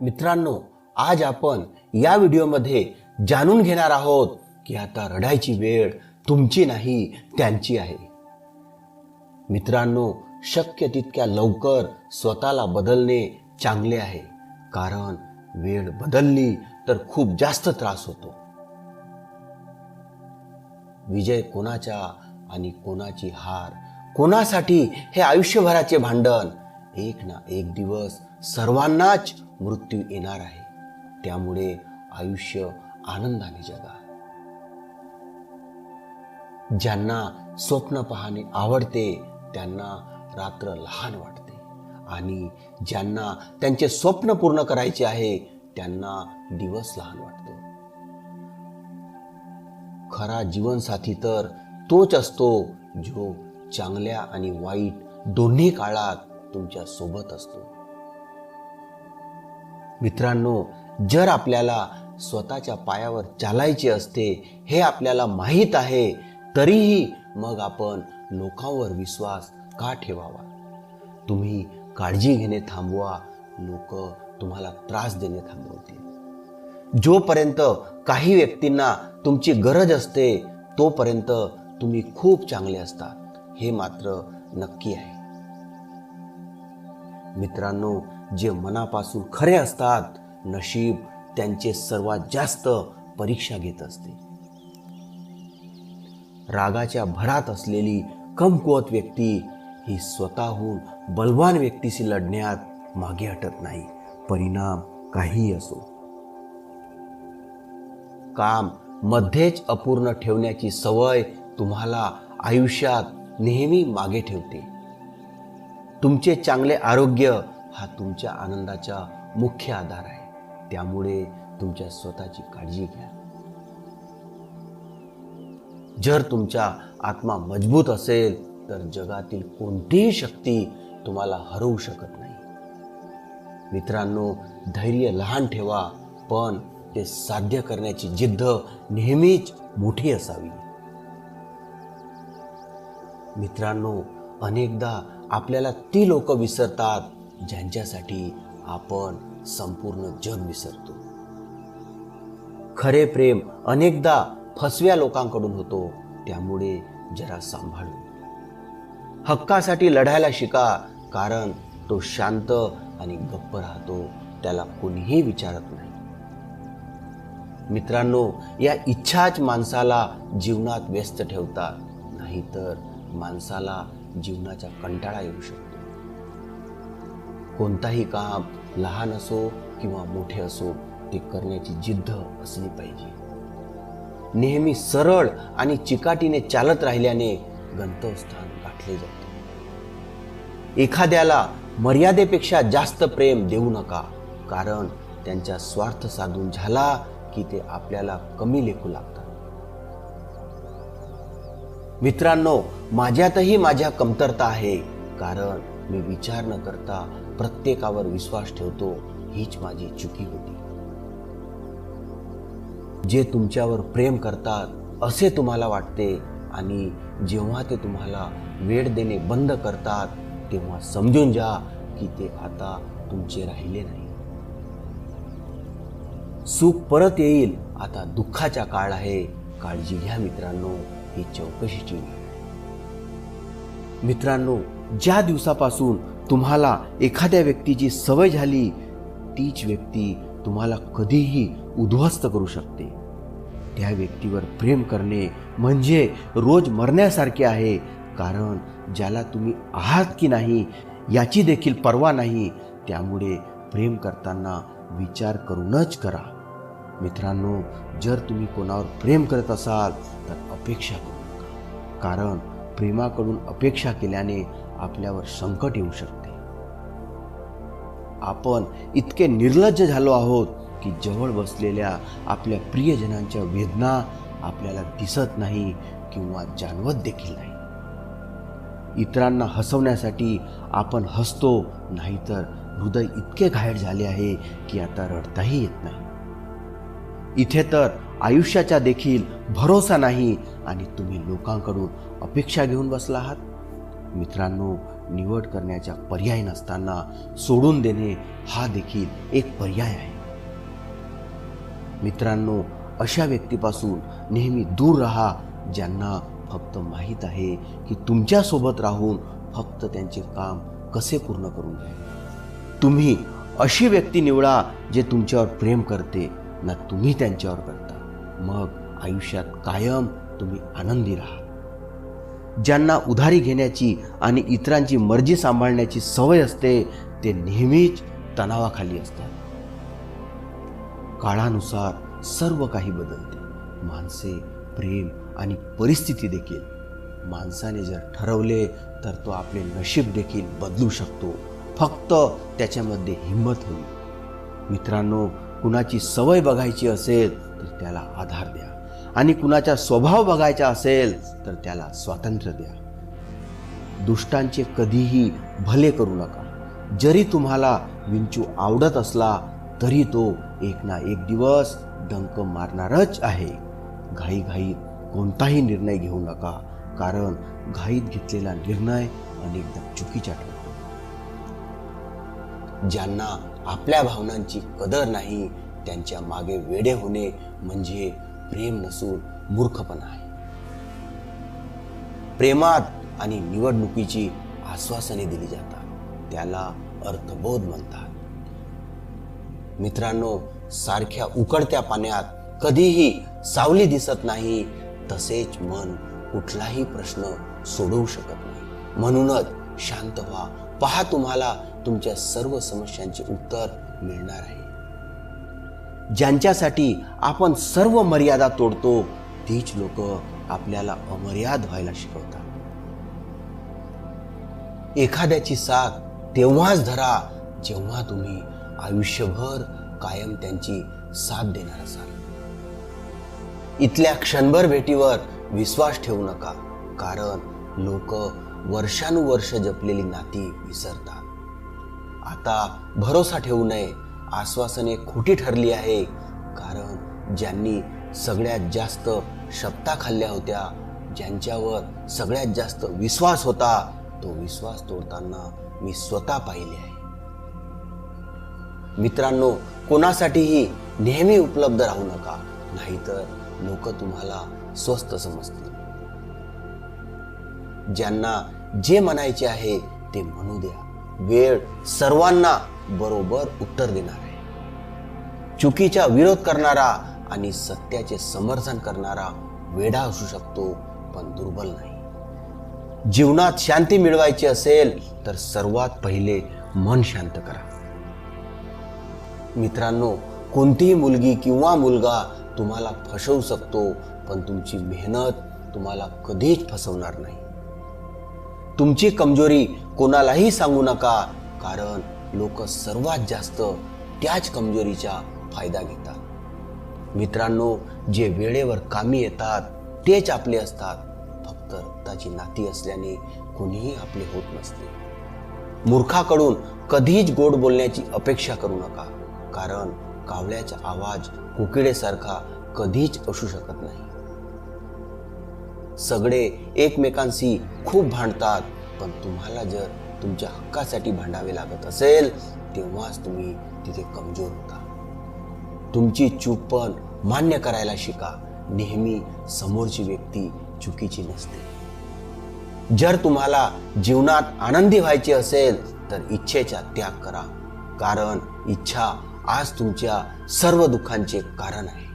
मित्रांनो आज आपण या व्हिडिओमध्ये जाणून घेणार आहोत की आता रडायची वेळ तुमची नाही त्यांची आहे. मित्रांनो शक्य तितक्या लवकर स्वतःला बदलणे चांगले आहे कारण वेळ बदलली तर खूप जास्त त्रास होतो. विजय कोणाच्या आणि कोणाची हार कोणासाठी हे आयुष्यभराचे भांडण एक ना एक दिवस सर्वांनाच मृत्यू येणार आहे. त्यामुळे आयुष्य आनंदाने जगा. ज्यांना स्वप्न पाहणे आवडते त्यांना रात्र लहान वाटते. आणि ज्यांना त्यांचे स्वप्न पूर्ण करायचे आहे त्यांना दिवस लहान वाटतो. खरा जीवनसाथी तर तोच असतो जो चांगल्या आणि वाईट दोन्ही काळात तुमच्यासोबत असतो. मित्रांनो जर आपल्याला स्वतःच्या पायावर चालायचे असते हे आपल्याला माहीत आहे तरीही मग आपण लोकांवर विश्वास का ठेवावा? तुम्ही काळजी घेणे थांबवा लोक तुम्हाला त्रास देणे थांबवतील. जोपर्यंत काही व्यक्तींना तुमची गरज असते तोपर्यंत तुम्ही खूप चांगले असतात हे मात्र नक्की आहे. मित्रांनो जे मनापासून खरे असतात नशीब त्यांचे सर्वात जास्त परीक्षा घेत असते. रागाच्या भरात असलेली कमकुवत व्यक्ती ही स्वतःहून बलवान व्यक्तीशी लढण्यात मागे हटत नाही परिणाम काहीही असो. काम मध्येच अपूर्ण ठेवण्याची सवय तुम्हाला आयुष्यात नेहमी मागे ठेवते. तुमचे चांगले आरोग्य हा तुमच्या आनंदाचा मुख्य आधार आहे. त्यामुळे तुमच्या स्वतःची काळजी घ्या. जर तुमचा आत्मा मजबूत असेल तर जगातील कोणतीही शक्ती तुम्हाला हरवू शकत नाही. मित्रांनो धैर्य लहान ठेवा पण ते साध्य करण्याची जिद्द नेहमीच मोठी असावी. मित्रांनो अनेकदा आपल्याला ती लोक विसरतात ज्यांच्यासाठी आपण संपूर्ण जग विसरतो. खरे प्रेम अनेकदा फसव्या लोकांकडून होतो त्यामुळे जरा सांभाळून हक्कासाठी लढायला शिका कारण तो शांत आणि गप्प राहतो त्याला कोणीही विचारत नाही. मित्रांनो या इच्छाच माणसाला जीवनात व्यस्त ठेवतात नाहीतर माणसाला जीवनाचा कंटाळा येऊ शकतो. कोणताही काम लहान असो किंवा मोठे असो ते करण्याची जिद्द असली पाहिजे. नेहमी सरळ आणि चिकाटीने चालत राहिल्याने गंतव्यस्थान गाठले जाते. एखाद्याला मर्यादेपेक्षा जास्त प्रेम देऊ नका कारण त्यांचा स्वार्थ साधून झाला की ते आपल्याला कमी लेखू लागतात. मित्रांनो माझ्यातही माझ्या कमतरता आहे कारण मी विचार न करता प्रत्येकावर विश्वास ठेवतो हीच माझी चुकी होती. जे तुमच्यावर प्रेम करतात असे तुम्हाला वाटते आणि जेव्हा ते तुम्हाला वेळ देणे बंद करतात तेव्हा समजून जा की ते आता तुमचे राहिले नाही. सुख परत येईल आता दुःखाचा काळ आहे. काळजी घ्या मित्रांनो ही चौकशीची वेळ मित्रांनो ज्या दिवसापासून तुम्हाला एखाद्या व्यक्तीची सवय झाली तीच व्यक्ती तुम्हाला कधीही उद्ध्वस्त करू शकते. त्या व्यक्तीवर प्रेम करणे म्हणजे रोज मरण्यासारखे आहे कारण ज्याला तुम्ही आहात की नाही याची देखील पर्वा नाही त्यामुळे प्रेम करताना विचार करूनच करा. मित्रांनो जर तुम्ही कोणावर प्रेम करत असाल तर अपेक्षा करू नका. कारण प्रेमाकडून अपेक्षा केल्याने आपल्यावर संकट येऊ शकते. आपण इतके निर्लज्ज झालो आहोत की जवळ बसलेल्या आपल्या प्रियजनांच्या वेदना आपल्याला दिसत नाही किंवा जाणवत देखील नाही. इतरांना हसवण्यासाठी आपण हसतो नाहीतर हृदय इतके घायल झाले आहे की आता रडताही येत नाही. इथे तर आयुष्याचा देखील भरोसा नाही आणि तुम्ही लोकांकडून अपेक्षा घेऊन बसला आहात. मित्रांनो निवड करण्याचा पर्याय नसताना सोडून देणे हा देखील एक पर्याय आहे. मित्रांनो अशा व्यक्तीपासून नेहमी दूर राहा ज्यांना फक्त माहीत आहे की तुमच्यासोबत राहून फक्त त्यांचे काम कसे पूर्ण करून घ्या. तुम्ही अशी व्यक्ती निवडा जे तुमच्यावर प्रेम करते ना तुम्ही त्यांच्यावर करता. मग आयुष्यात कायम तुम्ही आनंदी राहा. ज्यांना उधारी घेण्याची आणि इतरांची मर्जी सांभाळण्याची सवय असते ते नेहमीच तणावाखाली असतात. काळानुसार सर्व काही बदलते. माणसे प्रेम आणि परिस्थिती देखील. माणसाने जर ठरवले तर तो आपले नशीब देखील बदलू शकतो. फक्त त्याच्यामध्ये हिंमत होईल. मित्रांनो कुणाची सवय बघायची असेल तर त्याला आधार द्या. आणि कुणाचा स्वभाव बघायचा असेल तर त्याला स्वातंत्र्य द्या. दुष्टांचे कधीही भले करू नका. जरी तुम्हाला विंचू आवडत असला तरी तो एक ना एक दिवस डंक मारणारच आहे. घाईघाईत कोणताही निर्णय घेऊ नका कारण घाईत घेतलेला निर्णय अनेकदा चुकीचा ठरतो. ज्यांना आपल्या भावनांची कदर नाही त्यांच्या मागे वेडे होणे म्हणजे प्रेम नसून मूर्खपणा आहे. प्रेमात आणि निवडणुकीची आश्वासने दिली जातात. त्याला अर्थबोध म्हणतात. मित्रांनो सारख्या उकडत्या पाण्यात कधीही सावली दिसत नाही तसेच मन कुठलाही प्रश्न सोडवू शकत नाही. म्हणूनच शांत व्हा. पहा तुम्हाला तुमच्या सर्व समस्यांचे उत्तर मिळणार आहे. ज्यांच्यासाठी आपण सर्व मर्यादा तोडतो तीच लोक आपल्याला अमर्याद व्हायला शिकवतात. एखाद्याची साथ तेव्हाच धरा जेव्हा तुम्ही आयुष्यभर कायम त्यांची साथ देणार असाल. इथल्या क्षणभर भेटीवर विश्वास ठेवू नका कारण लोक वर्षानुवर्ष जपलेली नाती विसरतात. आता भरोसा ठेवू नये आश्वासने खोटी ठरली आहे. कारण ज्यांनी सगळ्यात जास्त शब्दा खाल्ल्या होत्या ज्यांच्यावर सगळ्यात जास्त विश्वास होता तो विश्वास तोडताना मी स्वतः पाहिले आहे. मित्रांनो कोणासाठीही नेहमी उपलब्ध राहू नका नाहीतर लोक तुम्हाला स्वस्त समजतील. ज्यांना जे म्हणायचे आहे ते म्हणू द्या. वेळ सर्वांना बरोबर उत्तर देणार आहे. चुकीचा विरोध करणारा आणि सत्याचे समर्थन करणारा वेडा असू शकतो पण दुर्बल नाही. जीवनात शांती मिळवायची असेल तर सर्वात पहिले मन शांत करा. मित्रांनो कोणतीही मुलगी किंवा मुलगा तुम्हाला फसवू शकतो पण तुमची मेहनत तुम्हाला कधीच फसवणार नाही. तुमची कमजोरी कोणालाही सांगू नका कारण लोक सर्वात जास्त त्याच कमजोरीचा फायदा घेतात. मित्रांनो जे वेळेवर कामी येतात तेच आपले असतात. फक्त रक्ताची नाती असल्याने कोणीही आपले होत नसते. मूर्खाकडून कधीच गोड बोलण्याची अपेक्षा करू नका कारण कावळ्याचा आवाज कुकिडेसारखा कधीच असू शकत नाही. सगळे एकमेकांशी खूप भांडतात पण तुम्हाला जर तुमच्या हक्कासाठी भांडावे लागत असेल तेव्हाच तुम्ही तिथे कमजोर होता. तुमची चूक पण मान्य करायला शिका. नेहमी समोरची व्यक्ती चुकीची नसते. जर तुम्हाला जीवनात आनंदी व्हायचे असेल तर इच्छेचा त्याग करा. कारण इच्छा आज तुमच्या सर्व दुःखांचे कारण आहे.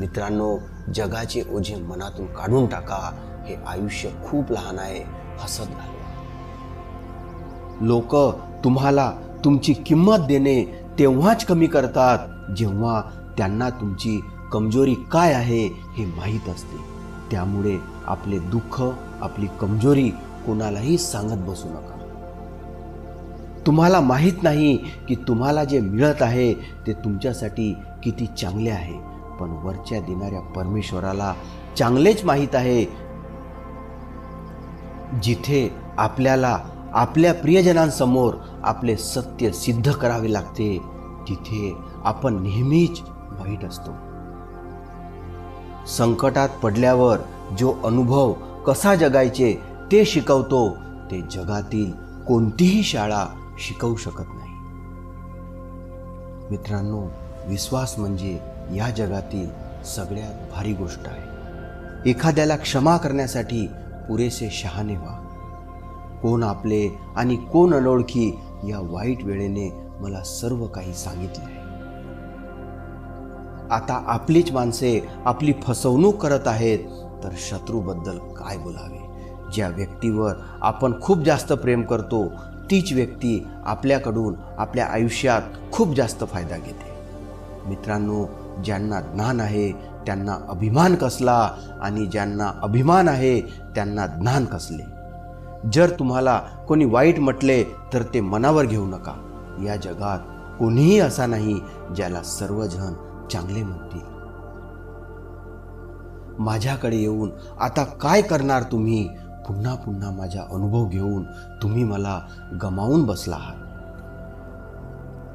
मित्रांनो जगाचे ओझे मनातून काढून टाका. हे आयुष्य खूप लहान आहे हसत घालू लोक तुम्हाला तुमची किंमत देणे तेव्हाच कमी करतात जेव्हा त्यांना तुमची कमजोरी काय आहे हे माहीत असते. त्यामुळे आपले दुःख आपली कमजोरी कोणालाही सांगत बसू नका. तुम्हाला माहीत नाही की तुम्हाला जे मिळत आहे ते तुमच्यासाठी किती चांगले आहे पण वरच्या देणाऱ्या परमेश्वराला चांगलेच माहीत आहे जिथे आपल्याला आपल्या प्रियजनांसमोर आपले सत्य सिद्ध करावे लागते. तिथे आपण नेहमीच वाईट असतो. संकटात पडल्यावर जो अनुभव कसा जगायचे ते शिकवतो ते जगातील कोणतीही शाळा शिकवू शकत नाही. मित्रांनो विश्वास म्हणजे या जगातील सगळ्यात भारी गोष्ट आहे. एखाद्याला क्षमा करण्यासाठी पुरेसे शहाणे व्हा. कोण आपले आणि कोण अनोळखी या वाईट वेळेने मला सर्व काही सांगितले. आहे आता आपलीच माणसे आपली फसवणूक करत आहेत तर शत्रूबद्दल काय बोलावे? ज्या व्यक्तीवर आपण खूप जास्त प्रेम करतो तीच व्यक्ती आपल्याकडून आपल्या आयुष्यात खूप जास्त फायदा घेते. मित्रांनो ज्यांना ज्ञान आहे त्यांना अभिमान कसला आणि ज्यांना अभिमान आहे त्यांना ज्ञान कसले? जर तुम्हाला कोणी वाईट म्हटले तर ते मनावर घेऊ नका. या जगात कोणीही असा नाही ज्याला सर्वजण चांगले म्हणतील. माझ्याकडे येऊन आता काय करणार तुम्ही? पुन्हा पुन्हा माझा अनुभव घेऊन तुम्ही मला गमावून बसला आहात.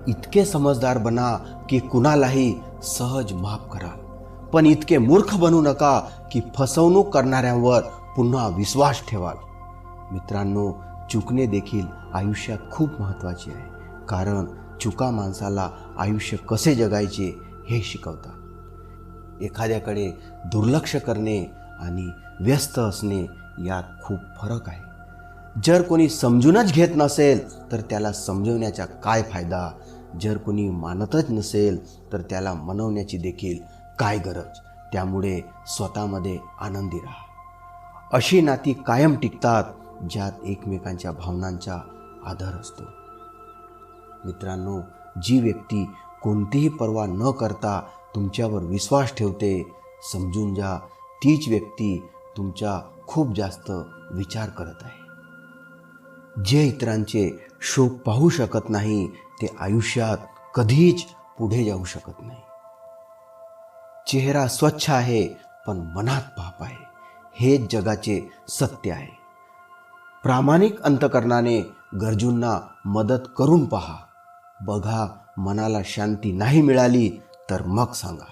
इतके समजदार बना की कुणालाही सहज माफ करा. पण इतके मूर्ख बनू नका की फसवणूक करणाऱ्यांवर पुन्हा विश्वास ठेवाल. मित्रांनो चुकणे देखील आयुष्यात खूप महत्त्वाचे आहे. कारण चुका माणसाला आयुष्य कसे जगायचे हे शिकवतात. एखाद्याकडे दुर्लक्ष करणे आणि व्यस्त असणे यात खूप फरक आहे. जर कोणी समजूनच घेत नसेल तर त्याला समजवण्याचा काय फायदा? जर कोणी मानतच नसेल तर त्याला मनवण्याची देखील काय गरज? त्यामुळे स्वतःमध्ये आनंदी राहा. अशी नाती कायम टिकतात ज्यात एकमेकांच्या भावनांचा आधार असतो. मित्रांनो जी व्यक्ती कोणतीही पर्वा न करता तुमच्यावर विश्वास ठेवते समजून जा तीच व्यक्ती तुमचा खूप जास्त विचार करत आहे. जे इतरांचे शोक पाहू शकत नाही ते आयुष्यात कधीच पुढे जाऊ शकत नाही. चेहरा स्वच्छ आहे पण मनात पाप आहे. हेच जगाचे सत्य आहे. प्रामाणिक अंतकरणाने गरजूंना मदत करून पहा. बघा मनाला शांती नाही मिळाली तर मग सांगा.